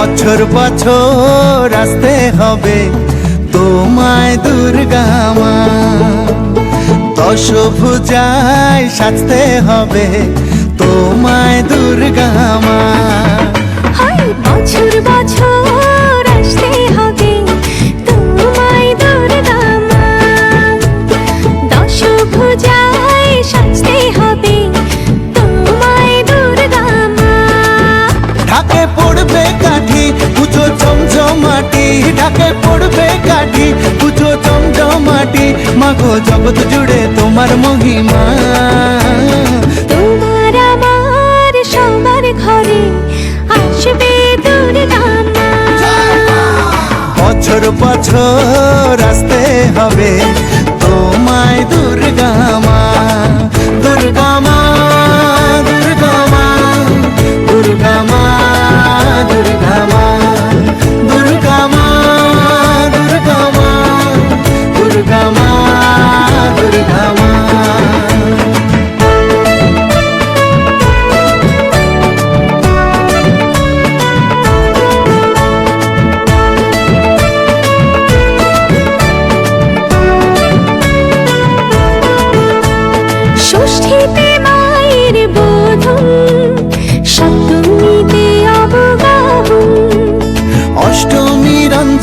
বছর বছর আসতে হবে তোমায় দুর্গা মা। দশ ভুজায় সাজতে হবে তোমায় দুর্গা মা। হয় বছর বছর আসতে হবে তোমায় দুর্গা মা। দশ ভুজায় সাজতে হবে তোমায় দুর্গা মা। ঢাকে পড়বে কাঠি ঢাকে পড়বে কাঠি পুজো জমজমাটি মাগো জগৎ জুড়ে তোমার মহিমা। তোমার আমার সবার ঘরে আসবে বছর বছর আসতে হবে।